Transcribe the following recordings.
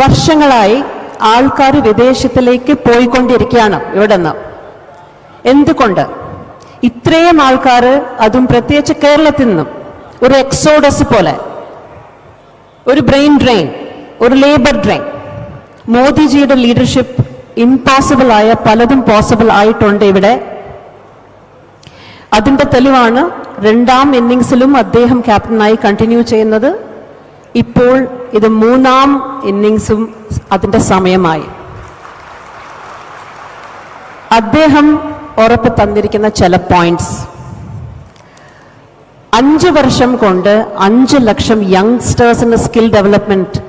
വർഷങ്ങളായി ആൾക്കാർ വിദേശത്തിലേക്ക് പോയിക്കൊണ്ടിരിക്കുകയാണ് ഇവിടെ നിന്ന് എന്തുകൊണ്ട്? ഇത്രയും ആൾക്കാർ അതും പ്രത്യേകിച്ച് കേരളത്തിൽ നിന്നും ഒരു എക്സോഡസ് പോലെ ഒരു ബ്രെയിൻ ഡ്രെയിൻ ഒരു ലേബർ ഡ്രെയിൻ മോദിജിയുടെ ലീഡർഷിപ്പ് ഇംപോസിബിൾ ആയ പലതും പോസിബിൾ ആയിട്ടുണ്ട് ഇവിടെ. അതിന്റെ തെളിവാണ് രണ്ടാം ഇന്നിങ്സിലും അദ്ദേഹം ക്യാപ്റ്റനായി കണ്ടിന്യൂ ചെയ്യുന്നത്. ഇപ്പോൾ ഇത് മൂന്നാം ഇന്നിങ്സും അതിന്റെ സമയമായി. അദ്ദേഹം ഉറപ്പ് തന്നിരിക്കുന്ന ചില പോയിന്റ്സ് അഞ്ച് വർഷം കൊണ്ട് അഞ്ച് ലക്ഷം യങ്സ്റ്റേഴ്സിന് സ്കിൽ ഡെവലപ്മെന്റ്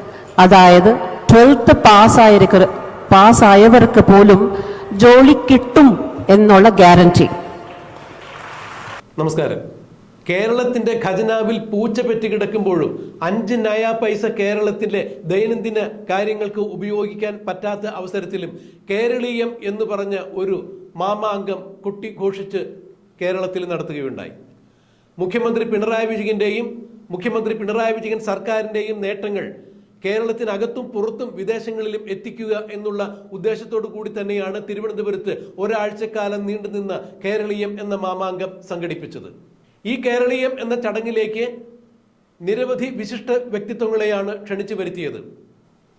അതായത് ട്വൽത്ത് പാസ്സായിരിക്ക പാസ്സായവർക്ക് പോലും ജോലി കിട്ടും എന്നുള്ള ഗ്യാരണ്ടി നമസ്കാരം. കേരളത്തിന്റെ ഖജനാവിൽ പൂച്ച പെറ്റി കിടക്കുമ്പോഴും അഞ്ച് നയ പൈസ കേരളത്തിന്റെ ദൈനംദിന കാര്യങ്ങൾക്ക് ഉപയോഗിക്കാൻ പറ്റാത്ത അവസരത്തിലും കേരളീയം എന്ന് പറഞ്ഞ ഒരു മാമാങ്കം കുട്ടി ഘോഷിച്ച് കേരളത്തിൽ നടത്തുകയുണ്ടായി. മുഖ്യമന്ത്രി പിണറായി വിജയന്റെയും മുഖ്യമന്ത്രി പിണറായി വിജയൻ സർക്കാരിന്റെയും നേട്ടങ്ങൾ കേരളത്തിനകത്തും പുറത്തും വിദേശങ്ങളിലും എത്തിക്കുക എന്നുള്ള ഉദ്ദേശത്തോടു കൂടി തന്നെയാണ് തിരുവനന്തപുരത്ത് ഒരാഴ്ചക്കാലം നീണ്ടുനിന്ന കേരളീയം എന്ന മാമാങ്കം സംഘടിപ്പിച്ചത്. ഈ കേരളീയം എന്ന ചടങ്ങിലേക്ക് നിരവധി വിശിഷ്ട വ്യക്തിത്വങ്ങളെയാണ് ക്ഷണിച്ചു വരുത്തിയത്.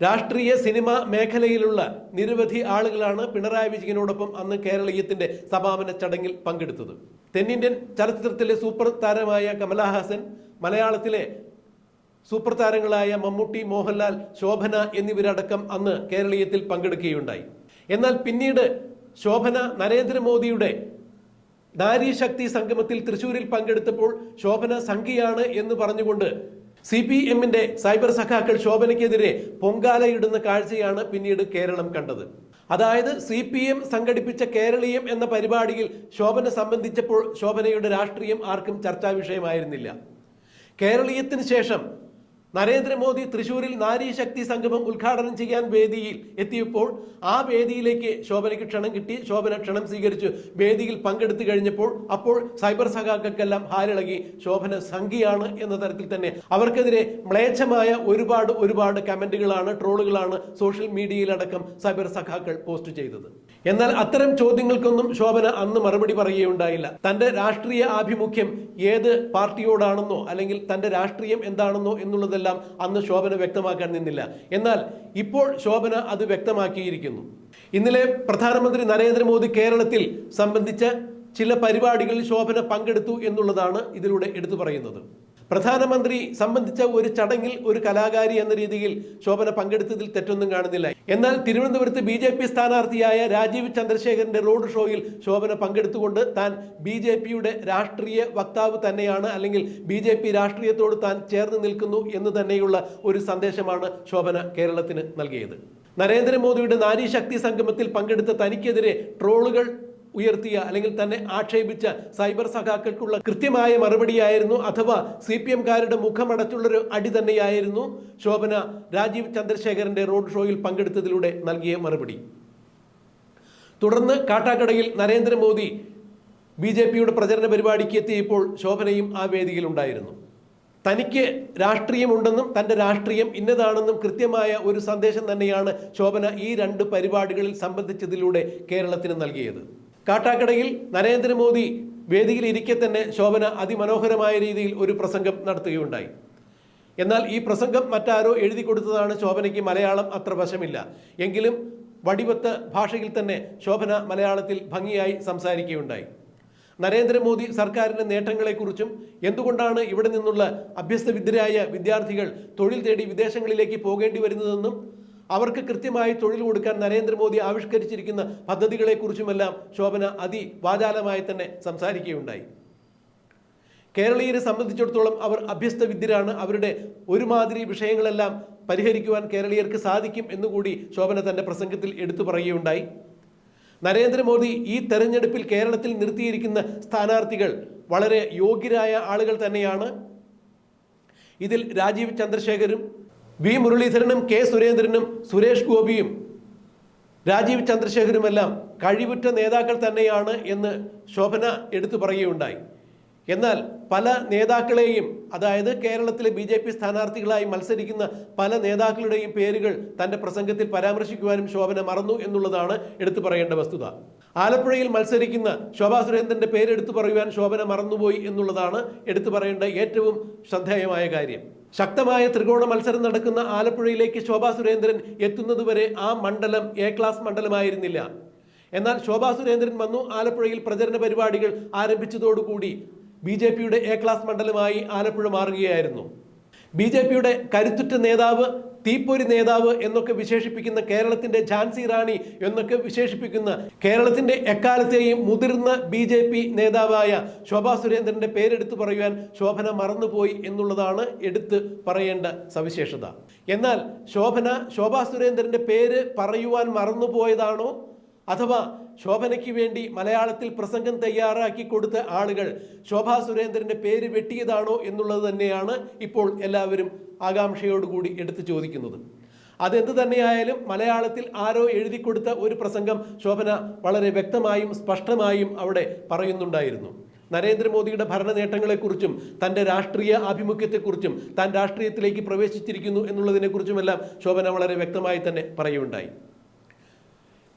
രാഷ്ട്രീയ സിനിമ മേഖലയിലുള്ള നിരവധി ആളുകളാണ് പിണറായി വിജയനോടൊപ്പം അന്ന് കേരളീയത്തിന്റെ സമാപന ചടങ്ങിൽ പങ്കെടുത്തത്. തെന്നിന്ത്യൻ ചലച്ചിത്രത്തിലെ സൂപ്പർ താരമായ കമലഹാസൻ മലയാളത്തിലെ സൂപ്പർ താരങ്ങളായ മമ്മൂട്ടി മോഹൻലാൽ ശോഭന എന്നിവരടക്കം അന്ന് കേരളീയത്തിൽ പങ്കെടുക്കുകയുണ്ടായി. എന്നാൽ പിന്നീട് ശോഭന നരേന്ദ്രമോദിയുടെ നാരീശക്തി സംഗമത്തിൽ തൃശൂരിൽ പങ്കെടുത്തപ്പോൾ ശോഭന സംഘിയാണ് എന്ന് പറഞ്ഞുകൊണ്ട് സി പി എമ്മിന്റെ സൈബർ സഖാക്കൾ ശോഭനയ്ക്കെതിരെ പൊങ്കാലയിടുന്ന കാഴ്ചയാണ് പിന്നീട് കേരളം കണ്ടത്. അതായത് സി പി എം സംഘടിപ്പിച്ച കേരളീയം എന്ന പരിപാടിയിൽ ശോഭന സംബന്ധിച്ചപ്പോൾ ശോഭനയുടെ രാഷ്ട്രീയം ആർക്കും ചർച്ചാ വിഷയമായിരുന്നില്ല കേരളീയത്തിന് ശേഷം നരേന്ദ്രമോദി തൃശൂരിൽ നാരി ശക്തി സംഗമം ഉദ്ഘാടനം ചെയ്യാൻ വേദിയിൽ എത്തിയപ്പോൾ ആ വേദിയിലേക്ക് ശോഭനയ്ക്ക് ക്ഷണം കിട്ടി. ശോഭന ക്ഷണം സ്വീകരിച്ചു വേദിയിൽ പങ്കെടുത്തു കഴിഞ്ഞപ്പോൾ അപ്പോൾ സൈബർ സഖാക്കൾക്കെല്ലാം ഹാരിളകി ശോഭന സംഘിയാണ് എന്ന തരത്തിൽ തന്നെ. അവർക്കെതിരെ മ്ലേച്ഛമായ ഒരുപാട് ഒരുപാട് കമന്റുകളാണ് ട്രോളുകളാണ് സോഷ്യൽ മീഡിയയിലടക്കം സൈബർ സഖാക്കൾ പോസ്റ്റ് ചെയ്തത്. എന്നാൽ അത്തരം ചോദ്യങ്ങൾക്കൊന്നും ശോഭന അന്ന് മറുപടി പറയുകയുണ്ടായില്ല. തന്റെ രാഷ്ട്രീയ ആഭിമുഖ്യം ഏത് പാർട്ടിയോടാണെന്നോ അല്ലെങ്കിൽ തന്റെ രാഷ്ട്രീയം എന്താണെന്നോ എന്നുള്ളതെല്ലാം അന്ന് ശോഭന വ്യക്തമാക്കാൻ നിന്നില്ല. എന്നാൽ ഇപ്പോൾ ശോഭന അത് വ്യക്തമാക്കിയിരിക്കുന്നു. ഇന്നലെ പ്രധാനമന്ത്രി നരേന്ദ്രമോദി കേരളത്തിൽ സംബന്ധിച്ച ചില പരിപാടികളിൽ ശോഭന പങ്കെടുത്തു എന്നുള്ളതാണ് ഇതിലൂടെ എടുത്തു പറയുന്നത്. പ്രധാനമന്ത്രി സംബന്ധിച്ച ഒരു ചടങ്ങിൽ ഒരു കലാകാരി എന്ന രീതിയിൽ ശോഭന പങ്കെടുത്തതിൽ തെറ്റൊന്നും കാണുന്നില്ല. എന്നാൽ തിരുവനന്തപുരത്ത് ബി ജെ പി സ്ഥാനാർത്ഥിയായ രാജീവ് ചന്ദ്രശേഖരന്റെ റോഡ് ഷോയിൽ ശോഭന പങ്കെടുത്തുകൊണ്ട് താൻ ബി ജെ പിയുടെ രാഷ്ട്രീയ വക്താവ് തന്നെയാണ് അല്ലെങ്കിൽ ബി ജെ പി രാഷ്ട്രീയത്തോട് താൻ ചേർന്ന് നിൽക്കുന്നു എന്ന് തന്നെയുള്ള ഒരു സന്ദേശമാണ് ശോഭന കേരളത്തിന് നൽകിയത്. നരേന്ദ്രമോദിയുടെ നാരീശക്തി സംഗമത്തിൽ പങ്കെടുത്ത തനിക്കെതിരെ ട്രോളുകൾ ഉയർത്തിയ അല്ലെങ്കിൽ തന്നെ ആക്ഷേപിച്ച സൈബർ സഖാക്കൾക്കുള്ള കൃത്യമായ മറുപടിയായിരുന്നു അഥവാ സി പി എംകാരുടെ മുഖമടച്ചുള്ളൊരു അടി തന്നെയായിരുന്നു ശോഭന രാജീവ് ചന്ദ്രശേഖരന്റെ റോഡ് ഷോയിൽ പങ്കെടുത്തതിലൂടെ നൽകിയ മറുപടി. തുടർന്ന് കാട്ടാക്കടയിൽ നരേന്ദ്രമോദി ബി ജെ പിയുടെ പ്രചരണ പരിപാടിക്ക് എത്തിയപ്പോൾ ശോഭനയും ആ വേദിയിൽ ഉണ്ടായിരുന്നു തനിക്ക് രാഷ്ട്രീയമുണ്ടെന്നും തന്റെ രാഷ്ട്രീയം ഇന്നതാണെന്നും കൃത്യമായ ഒരു സന്ദേശം തന്നെയാണ് ശോഭന ഈ രണ്ട് പരിപാടികളിൽ സംബന്ധിച്ചതിലൂടെ കേരളത്തിന് നൽകിയത്. കാട്ടാക്കടയിൽ നരേന്ദ്രമോദി വേദിയിൽ ഇരിക്കെ തന്നെ ശോഭന അതിമനോഹരമായ രീതിയിൽ ഒരു പ്രസംഗം നടത്തുകയുണ്ടായി. എന്നാൽ ഈ പ്രസംഗം മറ്റാരോ എഴുതി കൊടുത്തതാണ് ശോഭനയ്ക്ക് മലയാളം അത്ര വശമില്ല. എങ്കിലും വടിവത്ത ഭാഷയിൽ തന്നെ ശോഭന മലയാളത്തിൽ ഭംഗിയായി സംസാരിക്കുകയുണ്ടായി. നരേന്ദ്രമോദി സർക്കാരിന്റെ നേട്ടങ്ങളെക്കുറിച്ചും എന്തുകൊണ്ടാണ് ഇവിടെ നിന്നുള്ള അഭ്യസ്തവിദ്യരായ വിദ്യാർത്ഥികൾ തൊഴിൽ തേടി വിദേശങ്ങളിലേക്ക് പോകേണ്ടി വരുന്നതെന്നും അവർക്ക് കൃത്യമായി തൊഴിൽ കൊടുക്കാൻ നരേന്ദ്രമോദി ആവിഷ്കരിച്ചിരിക്കുന്ന പദ്ധതികളെക്കുറിച്ചുമെല്ലാം ശോഭന അതി വാചാലമായി തന്നെ സംസാരിക്കുകയുണ്ടായി. കേരളീയരെ സംബന്ധിച്ചിടത്തോളം അവർ അഭ്യസ്ത വിദ്യരാണ് അവരുടെ ഒരുമാതിരി വിഷയങ്ങളെല്ലാം പരിഹരിക്കുവാൻ കേരളീയർക്ക് സാധിക്കും എന്നുകൂടി ശോഭന തന്റെ പ്രസംഗത്തിൽ എടുത്തു പറയുകയുണ്ടായി. നരേന്ദ്രമോദി ഈ തെരഞ്ഞെടുപ്പിൽ കേരളത്തിൽ നിർത്തിയിരിക്കുന്ന സ്ഥാനാർത്ഥികൾ വളരെ യോഗ്യരായ ആളുകൾ തന്നെയാണ്. ഇതിൽ രാജീവ് ചന്ദ്രശേഖരും വി മുരളീധരനും കെ സുരേന്ദ്രനും സുരേഷ് ഗോപിയും രാജീവ് ചന്ദ്രശേഖരുമെല്ലാം കഴിവുറ്റ നേതാക്കൾ തന്നെയാണ് എന്ന് ശോഭന എടുത്തു പറയുകയുണ്ടായി. എന്നാൽ പല നേതാക്കളെയും അതായത് കേരളത്തിലെ ബി ജെ പി സ്ഥാനാർത്ഥികളായി മത്സരിക്കുന്ന പല നേതാക്കളുടെയും പേരുകൾ തന്റെ പ്രസംഗത്തിൽ പരാമർശിക്കുവാനും ശോഭന മറന്നു എന്നുള്ളതാണ് എടുത്തു പറയേണ്ട വസ്തുത. ആലപ്പുഴയിൽ മത്സരിക്കുന്ന ശോഭാ സുരേന്ദ്രന്റെ പേര് എടുത്തു പറയുവാൻ ശോഭന മറന്നുപോയി എന്നുള്ളതാണ് എടുത്തു പറയേണ്ട ഏറ്റവും ശ്രദ്ധേയമായ കാര്യം. ശക്തമായ ത്രികോണ മത്സരം നടക്കുന്ന ആലപ്പുഴയിലേക്ക് ശോഭാ സുരേന്ദ്രൻ എത്തുന്നതുവരെ ആ മണ്ഡലം എ ക്ലാസ് മണ്ഡലമായിരുന്നില്ല. എന്നാൽ ശോഭാ സുരേന്ദ്രൻ വന്നു ആലപ്പുഴയിൽ പ്രചരണ പരിപാടികൾ ആരംഭിച്ചതോടുകൂടി ബി ജെ പിയുടെ എ ക്ലാസ് മണ്ഡലമായി ആലപ്പുഴ മാറുകയായിരുന്നു. ബി ജെ പിയുടെ കരുത്തുറ്റ നേതാവ് തീപ്പൊരി നേതാവ് എന്നൊക്കെ വിശേഷിപ്പിക്കുന്ന കേരളത്തിന്റെ ഝാൻസി റാണി എന്നൊക്കെ വിശേഷിപ്പിക്കുന്ന കേരളത്തിന്റെ എക്കാലത്തെയും മുതിർന്ന ബി ജെ പി നേതാവായ ശോഭാ സുരേന്ദ്രന്റെ പേരെടുത്തു പറയുവാൻ ശോഭന മറന്നുപോയി എന്നുള്ളതാണ് എടുത്ത് പറയേണ്ട സവിശേഷത. എന്നാൽ ശോഭന ശോഭാ സുരേന്ദ്രന്റെ പേര് പറയുവാൻ മറന്നുപോയതാണോ? അഥവാ ശോഭനയ്ക്ക് വേണ്ടി മലയാളത്തിൽ പ്രസംഗം തയ്യാറാക്കി കൊടുത്ത ആളുകൾ ശോഭാ സുരേന്ദ്രന്റെ പേര് വെട്ടിയതാണോ എന്നുള്ളത് തന്നെയാണ് ഇപ്പോൾ എല്ലാവരും ആകാംക്ഷയോടുകൂടി എടുത്തു ചോദിക്കുന്നത്. അതെന്ത് തന്നെയായാലും മലയാളത്തിൽ ആരോ എഴുതി കൊടുത്ത ഒരു പ്രസംഗം ശോഭന വളരെ വ്യക്തമായും സ്പഷ്ടമായും അവിടെ പറയുന്നുണ്ടായിരുന്നു. നരേന്ദ്രമോദിയുടെ ഭരണ നേട്ടങ്ങളെക്കുറിച്ചും തന്റെ രാഷ്ട്രീയ ആഭിമുഖ്യത്തെക്കുറിച്ചും താൻ രാഷ്ട്രീയത്തിലേക്ക് പ്രവേശിച്ചിരിക്കുന്നു എന്നുള്ളതിനെക്കുറിച്ചുമെല്ലാം ശോഭന വളരെ വ്യക്തമായി തന്നെ പറയുകയുണ്ടായി.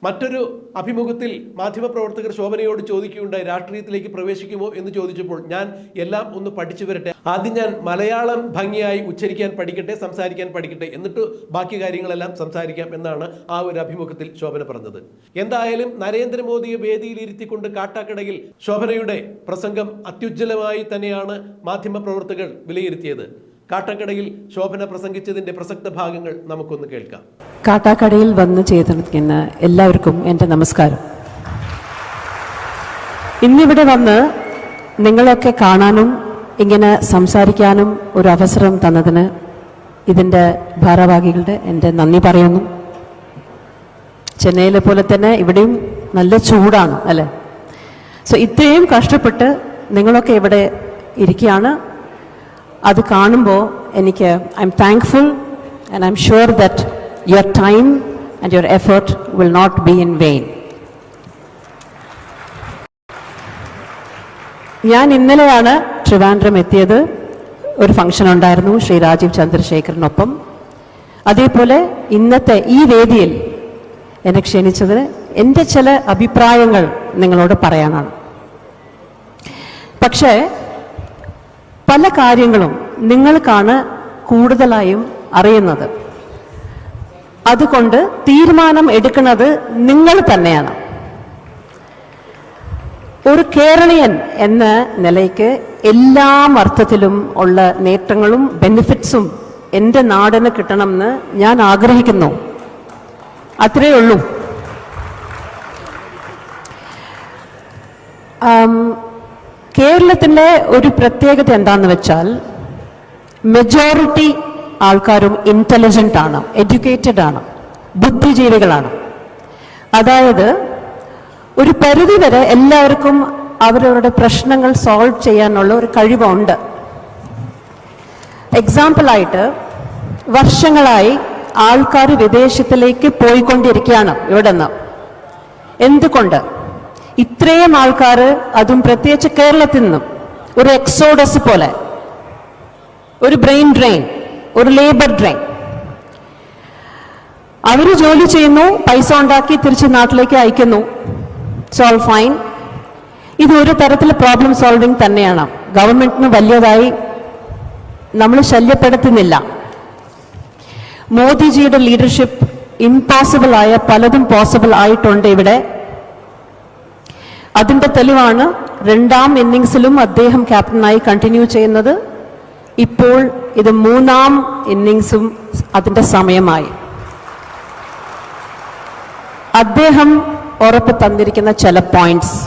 മറ്റൊരു അഭിമുഖത്തിൽ മാധ്യമപ്രവർത്തകർ ശോഭനയോട് ചോദിക്കുകയുണ്ടായി രാഷ്ട്രീയത്തിലേക്ക് പ്രവേശിക്കുമോ എന്ന് ചോദിച്ചപ്പോൾ ഞാൻ എല്ലാം ഒന്ന് പഠിച്ചു വരട്ടെ ആദ്യം ഞാൻ മലയാളം ഭംഗിയായി ഉച്ചരിക്കാൻ പഠിക്കട്ടെ സംസാരിക്കാൻ പഠിക്കട്ടെ എന്നിട്ട് ബാക്കി കാര്യങ്ങളെല്ലാം സംസാരിക്കാം എന്നാണ് ആ ഒരു അഭിമുഖത്തിൽ ശോഭന പറഞ്ഞത്. എന്തായാലും നരേന്ദ്രമോദിയെ വേദിയിൽ ഇരുത്തിക്കൊണ്ട് കാട്ടാക്കടയിൽ ശോഭനയുടെ പ്രസംഗം അത്യുജ്വലമായി തന്നെയാണ് മാധ്യമപ്രവർത്തകർ വിലയിരുത്തിയത്. കാട്ടാക്കടയിൽ ശോഭന പ്രസംഗിച്ചതിന്റെ പ്രസക്ത ഭാഗങ്ങൾ നമുക്കൊന്ന് കേൾക്കാം. കാട്ടാക്കടയിൽ വന്ന് ചെയ്തിരിക്കുന്ന എല്ലാവർക്കും എന്റെ നമസ്കാരം. ഇന്നിവിടെ വന്ന് നിങ്ങളൊക്കെ കാണാനും ഇങ്ങനെ സംസാരിക്കാനും ഒരു അവസരം തന്നതിന് ഇതിന്റെ ഭാരവാഹികളുടെ എന്റെ നന്ദി പറയുന്നു. ചെന്നൈയിലെ പോലെ തന്നെ ഇവിടെയും നല്ല ചൂടാണ് അല്ലേ? സോ ഇത്രയും കഷ്ടപ്പെട്ട് നിങ്ങളൊക്കെ ഇവിടെ ഇരിക്കുകയാണ്. അത് കാണുമ്പോൾ എനിക്ക് I'm thankful and I'm sure that your time and your effort will not be in vain ഞാൻ ഇന്നലെയാണ് ട്രിവാൻഡ്രം എത്തിയത്. ഒരു ഫംഗ്ഷൻ ഉണ്ടായിരുന്നു ശ്രീ രാജീവ് ചന്ദ്രശേഖരനൊപ്പം. അതേപോലെ ഇന്നത്തെ ഈ വേദിയിൽ എന്നെ ക്ഷണിച്ചതിന് എന്റെ ചില അഭിപ്രായങ്ങൾ നിങ്ങളോട് പറയാനാണ്. പക്ഷേ പല കാര്യങ്ങളും നിങ്ങൾക്കാണ് കൂടുതലായും അറിയുന്നത്. അതുകൊണ്ട് തീരുമാനം എടുക്കുന്നത് നിങ്ങൾ തന്നെയാണ്. ഒരു കേരളീയൻ എന്ന നിലയ്ക്ക് എല്ലാ അർത്ഥത്തിലും ഉള്ള നേട്ടങ്ങളും ബെനിഫിറ്റ്സും എന്റെ നാടിന് കിട്ടണമെന്ന് ഞാൻ ആഗ്രഹിക്കുന്നു. അത്രയേ ഉള്ളൂ. കേരളത്തിന്റെ ഒരു പ്രത്യേകത എന്താന്ന് വെച്ചാൽ മെജോറിറ്റി ആൾക്കാരും ഇന്റലിജന്റ് ആണ് എഡ്യൂക്കേറ്റഡ് ആണ് ബുദ്ധിജീവികളാണ്. അതായത് ഒരു പരിധി വരെ എല്ലാവർക്കും അവരവരുടെ പ്രശ്നങ്ങൾ സോൾവ് ചെയ്യാനുള്ള ഒരു കഴിവുണ്ട്. എക്സാമ്പിളായിട്ട് വർഷങ്ങളായി ആൾക്കാർ വിദേശത്തിലേക്ക് പോയിക്കൊണ്ടിരിക്കുകയാണ് ഇവിടെ നിന്ന് എന്തുകൊണ്ട്? ഇത്രയും ആൾക്കാർ അതും പ്രത്യേകിച്ച് കേരളത്തിൽ നിന്നും ഒരു എക്സോഡസ് പോലെ ഒരു ബ്രെയിൻ ഡ്രെയിൻ ഒരു ലേബർ ഡ്രെയിൻ അവർ ജോലി ചെയ്യുന്നു പൈസ ഉണ്ടാക്കി തിരിച്ച് നാട്ടിലേക്ക് അയക്കുന്നു. സോൾവ് ഫൈൻ ഇത് ഒരു തരത്തിൽ പ്രോബ്ലം സോൾവിങ് തന്നെയാണ്. ഗവൺമെന്റിന് വലിയതായി നമ്മൾ ശല്യപ്പെടുത്തുന്നില്ല. മോദിജിയുടെ ലീഡർഷിപ്പ് ഇംപോസിബിൾ ആയ പലതും പോസിബിൾ ആയിട്ടുണ്ട് ഇവിടെ. അതിന്റെ തെളിവാണ് രണ്ടാം ഇന്നിങ്സിലും അദ്ദേഹം ക്യാപ്റ്റനായി കണ്ടിന്യൂ ചെയ്യുന്നത്. ഇപ്പോൾ ഇത് മൂന്നാം ഇന്നിങ്സും അതിന്റെ സമയമായി. അദ്ദേഹം ഉറപ്പ് തന്നിരിക്കുന്ന ചില പോയിന്റ്സ്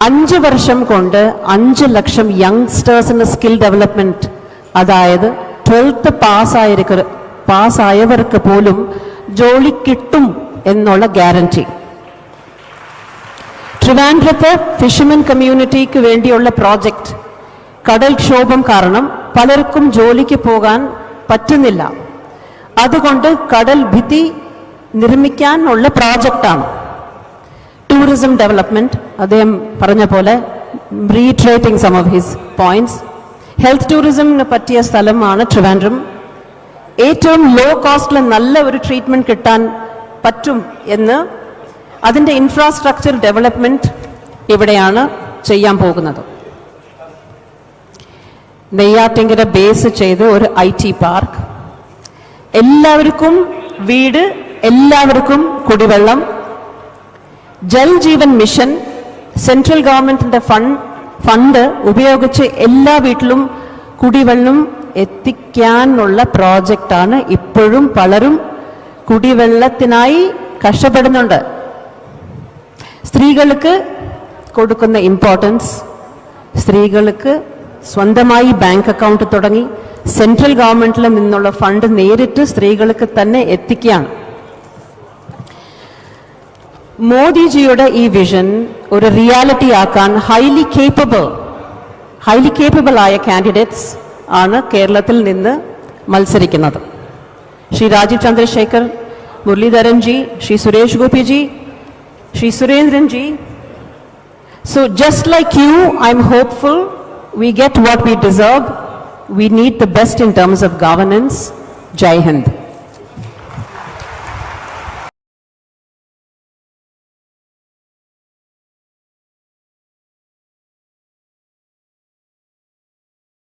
അഞ്ച് വർഷം കൊണ്ട് അഞ്ച് ലക്ഷം യങ്സ്റ്റേഴ്സിന്റെ സ്കിൽ ഡെവലപ്മെന്റ് അതായത് ട്വൽത്ത് പാസ്സായിരിക്ക പാസ്സായവർക്ക് പോലും ജോലി കിട്ടും എന്നുള്ള ഗ്യാരണ്ടി ട്രിവാൻഡ്രത്ത് ഫിഷർമൻ കമ്മ്യൂണിറ്റിക്ക് വേണ്ടിയുള്ള പ്രോജക്റ്റ് കടൽക്ഷോഭം കാരണം പലർക്കും ജോലിക്ക് പോകാൻ പറ്റുന്നില്ല. അതുകൊണ്ട് കടൽ ഭിത്തി നിർമ്മിക്കാനുള്ള പ്രോജക്റ്റാണ്. ടൂറിസം ഡെവലപ്മെന്റ് അദ്ദേഹം പറഞ്ഞ പോലെ reiterating some of his points health tourism പറ്റിയ സ്ഥലമാണ് ട്രിവാൻഡ്രം. ഏറ്റവും ലോ കോസ്റ്റിൽ നല്ല ഒരു ട്രീറ്റ്മെന്റ് കിട്ടാൻ പറ്റും എന്ന് അതിന്റെ ഇൻഫ്രാസ്ട്രക്ചർ ഡെവലപ്മെന്റ് ഇവിടെയാണ് ചെയ്യാൻ പോകുന്നത്. നെയ്യാറ്റിങ്കര ബേസ് ചെയ്ത് ഒരു ഐ ടി പാർക്ക് എല്ലാവർക്കും വീട് എല്ലാവർക്കും കുടിവെള്ളം. ജൽ ജീവൻ മിഷൻ സെൻട്രൽ ഗവൺമെന്റിന്റെ ഫണ്ട് ഫണ്ട് ഉപയോഗിച്ച് എല്ലാ വീട്ടിലും കുടിവെള്ളം എത്തിക്കാനുള്ള പ്രോജക്റ്റാണ് ഇപ്പോഴും പലരും കുടിവെള്ളത്തിനായി കഷ്ടപ്പെടുന്നുണ്ട്. സ്ത്രീകൾക്ക് കൊടുക്കുന്ന ഇമ്പോർട്ടൻസ് സ്ത്രീകൾക്ക് സ്വന്തമായി ബാങ്ക് അക്കൗണ്ട് തുടങ്ങി സെൻട്രൽ ഗവൺമെന്റിൽ നിന്നുള്ള ഫണ്ട് നേരിട്ട് സ്ത്രീകൾക്ക് തന്നെ എത്തിക്കുകയാണ്. മോദിജിയുടെ ഈ വിഷൻ ഒരു റിയാലിറ്റി ആക്കാൻ ഹൈലി കേപ്പബിൾ ഹൈലി കേപ്പബിൾ ആയ കാൻഡിഡേറ്റ്സ് ആണ് കേരളത്തിൽ നിന്ന് മത്സരിക്കുന്നത്. Shri Rajeev Chandrasekhar Muraleedharan ji Shri Suresh Gopi ji Sri Surendran so just like you, I'm hopeful we get what we deserve. We need the best in terms of governance. Jai Hind.